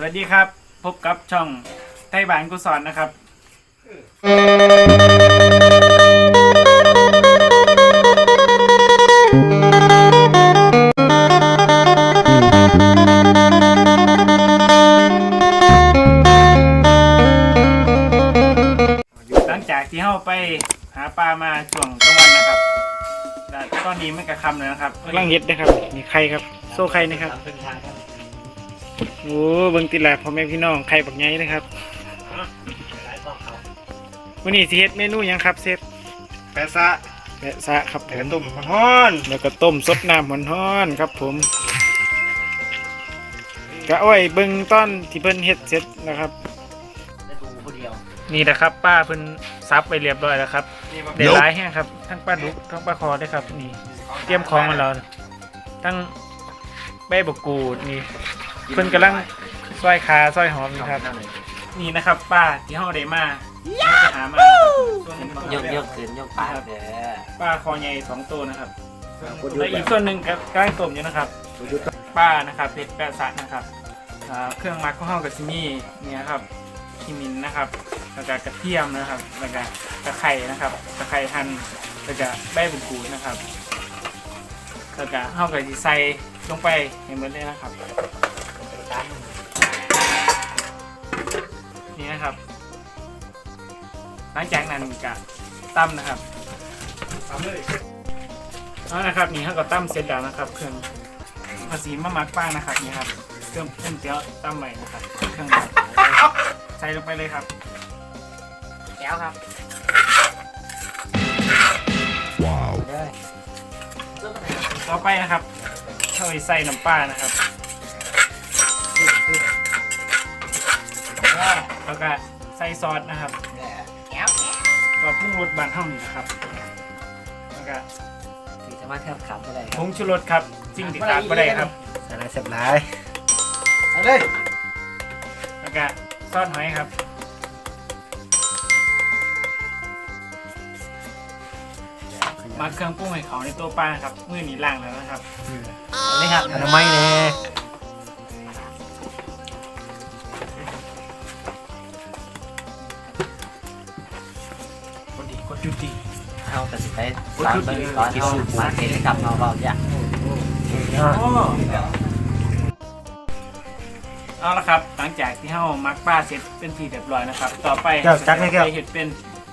สวัสดีครับ พบกับช่องไทยบานกุศลนะครับ หลังจากที่เข้าไปหาปลามาช่วงกลางวันนะครับแต่ตอนนี้ไม่กระคำเลยนะครับกำลังเย็ดนะครับนี่ไข่ครับ โซ่ไข่นะครับเป็นทางครับ โอ้เบิ่งติแหละพ่อแม่พี่น้องไข่บักไงนะครับหลายต่อเขาวันนี้สิเฮ็ดเมนูหยังครับเซฟแปะซะแปะซะครับผแผ่นมตุ่มฮ้อนแล้วก็ต้มซดน้ำร้อนๆครับผมกะอ้อยเบิ่งตอนที่เพิ่นเฮ็ดเสร็จนะครับ ได้ดูคนเดียวนี่นะครับ ป้าเพิ่นซับไปเรียบร้อยแล้วครับนี่มาได้หลายแห้งครับทั้งปลาดุกทั้งปลาคอด้วยครับนี่ เตรียมของมาแล้วทั้งใบบกกูดนี่ เพิ่นกำลังซอยขาซอยหอมอยู่ครับ นี่นะครับป้าที่เฮาได้มาเราไปหามาส่วนหนึ่งยกยกขึ้นยกปากเด้อป้าคอใหญ่สองตัวนะครับและอีกส่วนหนึ่งก็กำลังต้มอยู่นะครับ ป้านะครับเผ็ดแปะซะนะครับอ่าเครื่องหมักของเฮากับซิมี่เนี่ยครับขิมินนะครับแล้วก็กระเทียมนะครับแล้วก็ตะไคร้นะครับตะไคร้หั่นแล้วก็ใบบุกกูดนะครับแล้วก็เฮาก็สิใส่ลงไปให้หมดเลยนะครับ ลังจากนั้นก็ตั้มนะครับทำเลยเอานะครับนี่เขาก็ตั้มเสร็จแล้วนะครับเครื่องภาษีมะมักป้างนะครับนี่ครับเครื่องเครื่องเจียวตั้มใหม่นะครับเครื่องใส่ลงไปเลยครับแก้วครับเด้อต่อไปนะครับเข้าไปใส่น้ำปลานะครับแล้วก็ใส่ซอสนะครับแก้วซอสปรุงรสบานเท่านี้นะครับแล้วก็ถือสามารถเทียบขับได้คผรับงชูรสครับสิ่งที่ขาดไม่ได้ครับอะไรเสร็จหลายเอาเลยแล้วก็ซอสหอยครับมาเครื่องปรุงให้เขาในตัวปลานะครับ มือหนีล่างแล้วนะครับนี่ครับอนามัยเนี่ย เอาแต่สิไปตามเบิ้งก่อนเอามาเทสกับเราเราอยากเอาละครับหลังจากที่เฮามักปลาเสร็จเป็นที่เรียบร้อยนะครับ ต่อไปแก้วจักไหมแก้ว จะเห็ดเป็น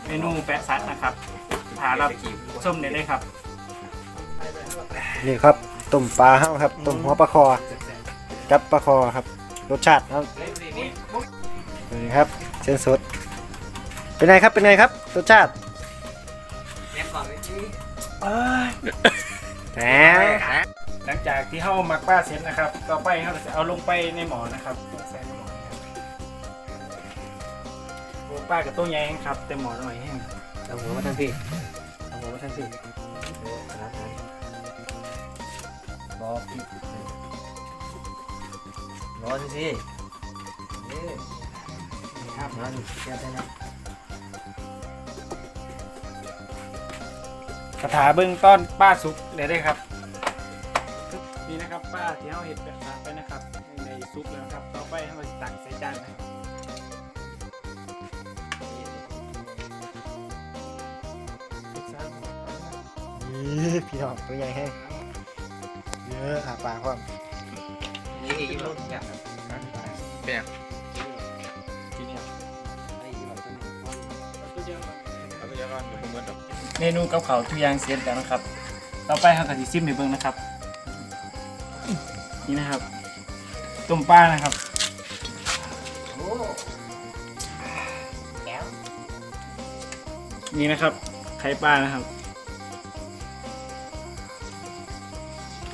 เมนูแปะซัดนะครับถารับส้มได้เลยครับ นี่ครับตุ่มปลาเฮ้าครับตุ่มหัวปลาคอกับปลาคอครับ รสชาติครับนี่ครับ เส้นสดเป็นไงครับเป็นไงครับรสชาติ เรียบก่อนวิธีแหม หลังจากที่เฮามักปลาเสร็จนะครับ ต่อไปเฮาก็จะเอาลงไปในหม้อนะครับใส่ในหม้อนะครับโอ้ปลากับตัวใหญ่แห้งครับแต่หม้อหน่อยแห้งเอาหัวมาทั้งพี่เอาหัวมาทั้งพี่ครับบอกพี่รอสิสินี่ครับรอสิเทียบได้นะ กระถาเบื้องต้นป้าสุกได้เลยครับนี่นะครับป้าที่เฮาเห็ดแบบไปนะครับในในซุปแล้วนะครับต่อไปเฮาจะตักใส่จานนะครับนี่พี่น้องตัวใหญ่แห้งเยอะหาปลาความนี่กินรถอย่างที เมนูกับเขาทุกอย่างเสร็จแล้วนะครับ ต่อไปเราก็สิซิมในเบิ้งนะครับ นี่นะครับต้มปลานะครับแก้วนี่นะครับ ไข่ปลานะครับ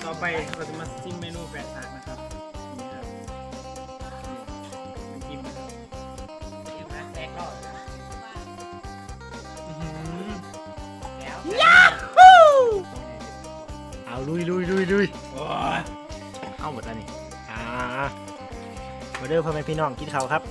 ต่อไปเราจะมาซิมเมนูแปดถาดนะครับ ลุยลุยลุยลุยเอาหมดแล้วนี่อ่ามาเด้อพ่อแม่พี่น้องกินข้าวครับ